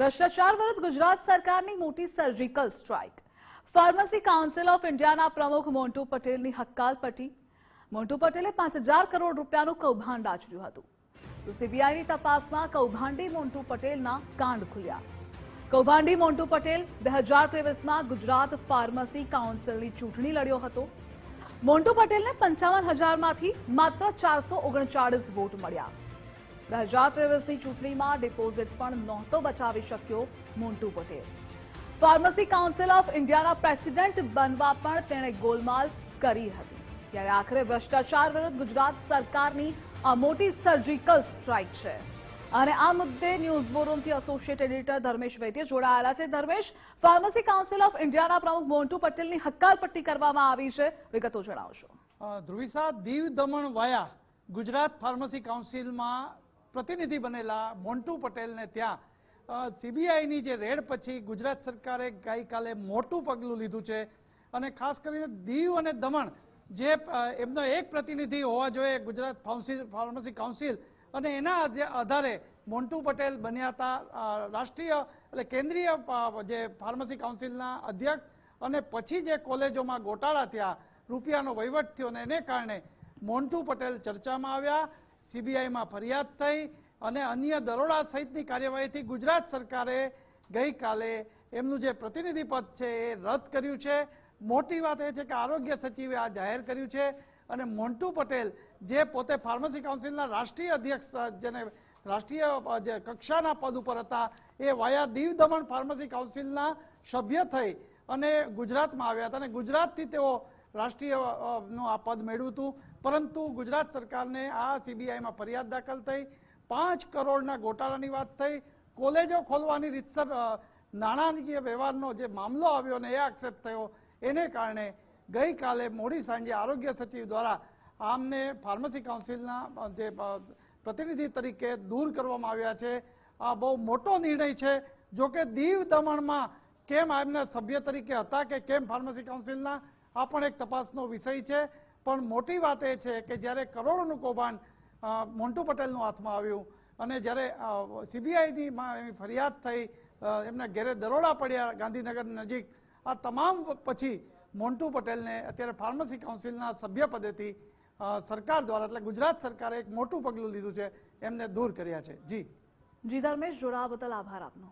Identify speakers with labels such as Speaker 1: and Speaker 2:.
Speaker 1: ભ્રષ્ટાચાર વિરુદ્ધ ગુજરાત સરકારની મોટી surgical strike pharmacy council of ઇન્ડિયાના પ્રમુખ મોન્ટુ પટેલની હક્કાલપટ્ટી. મોન્ટુ પટેલે પાંચ કરોડ રૂપિયાનું કૌભાંડ આચર્યું હતું. તો સીબીઆઈની તપાસમાં કૌભાંડી મોન્ટુ પટેલના કાંડ ખુલ્યા. કૌભાંડી મોન્ટુ પટેલ બે હજાર ત્રેવીસમાં ગુજરાત ફાર્મસી કાઉન્સિલની ચૂંટણી લડ્યો હતો. મોન્ટુ પટેલને પંચાવન હજારમાંથી માત્ર ચારસો ઓગણચાળીસ વોટ મળ્યા. બે હજાર ત્રેવીસની ચૂંટણીમાં ડિપોઝિટ પણ નહોતો બચાવી શક્યો Montu Patel. Pharmacy council of ઇન્ડિયાના પ્રેસિડેન્ટ બનવા પણ તેણે ગોલમાલ કરી હતી. ત્યારે આખરે ભ્રષ્ટાચાર વિરુદ્ધ ગુજરાત સરકારની આ મોટી સર્જિકલ સ્ટ્રાઇક છે. અને આ મુદ્દે ન્યૂઝ બોરૂમથી એસોસિએટ એડિટર ધર્મેશ વૈદ્ય જોડાયેલા છે. ધર્મેશ, ફાર્મસી કાઉન્સિલ ઓફ ઇન્ડિયાના પ્રમુખ મોન્ટુ પટેલની હક્કાલપટ્ટી કરવામાં આવી છે. વિગતો જણાવશો.
Speaker 2: ધ્રુવિસા, દીવ દમણ વાયા ગુજરાત ફાર્મસી કાઉન્સિલમાં પ્રતિનિધિ બનેલા મોન્ટુ પટેલને ત્યાં સીબીઆઈની જે રેડ પછી ગુજરાત સરકારે ગઈકાલે મોટું પગલું લીધું છે અને ખાસ કરીને દીવ અને દમણ જે એમનો એક પ્રતિનિધિ હોવા જોઈએ ગુજરાત ફાઉન્સી, ફાર્મસી કાઉન્સિલ અને એના આધારે મોન્ટુ પટેલ બન્યા હતા રાષ્ટ્રીય એટલે કેન્દ્રીય જે ફાર્મસી કાઉન્સિલના અધ્યક્ષ અને પછી જે કોલેજોમાં ગોટાળા થયા, રૂપિયાનો વહીવટ થયો અને એને કારણે મોન્ટુ પટેલ ચર્ચામાં આવ્યા. સીબીઆઈમાં ફરિયાદ થઈ અને અન્ય દરોડા સહિતની કાર્યવાહીથી ગુજરાત સરકારે ગઈકાલે એમનું જે પ્રતિનિધિ પદ છે એ રદ કર્યું છે. મોટી વાત એ છે કે આરોગ્ય સચિવે આ જાહેર કર્યું છે અને મોન્ટુ પટેલ, જે પોતે ફાર્મસી કાઉન્સિલના રાષ્ટ્રીય અધ્યક્ષ, જેને રાષ્ટ્રીય જે કક્ષાના પદ ઉપર હતા, એ વાયા દીવ દમણ ફાર્મસી કાઉન્સિલના સભ્ય થઈ અને ગુજરાતમાં આવ્યા હતા અને ગુજરાતથી તેઓ રાષ્ટ્રીયનું આ પદ મેળવ્યું હતું. પરંતુ ગુજરાત સરકારને આ સીબીઆઈમાં ફરિયાદ દાખલ થઈ. પાંચ કરોડના ગોટાળાની વાત થઈ. કોલેજો ખોલવાની રીતસર નાણાકીય વ્યવહારનો જે મામલો આવ્યો ને એ આક્ષેપ થયો. એને કારણે ગઈકાલે મોડી સાંજે આરોગ્ય સચિવ દ્વારા આમને ફાર્મસી કાઉન્સિલના જે પ્રતિનિધિ તરીકે દૂર કરવામાં આવ્યા છે. આ બહુ મોટો નિર્ણય છે. જોકે દીવ દમણમાં કેમ આમના સભ્ય તરીકે હતા કે કેમ ફાર્મસી કાઉન્સિલના? આ પણ એક તપાસનો વિષય છે. પણ મોટી વાત એ છે કે જ્યારે કરોડોનું કૌભાંડ મોન્ટુ પટેલનું હાથમાં આવ્યું અને જ્યારે સીબીઆઈની એમની ફરિયાદ થઈ એમના ઘેરે દરોડા પડ્યા ગાંધીનગર નજીક, આ તમામ પછી મોન્ટુ પટેલને અત્યારે ફાર્મસી કાઉન્સિલના સભ્ય પદેથી સરકાર દ્વારા એટલે ગુજરાત સરકારે એક મોટું પગલું લીધું છે, એમને દૂર કર્યા છે. જી.
Speaker 1: જી, ધર્મેશ જોડાવા બદલ આભાર આપનો.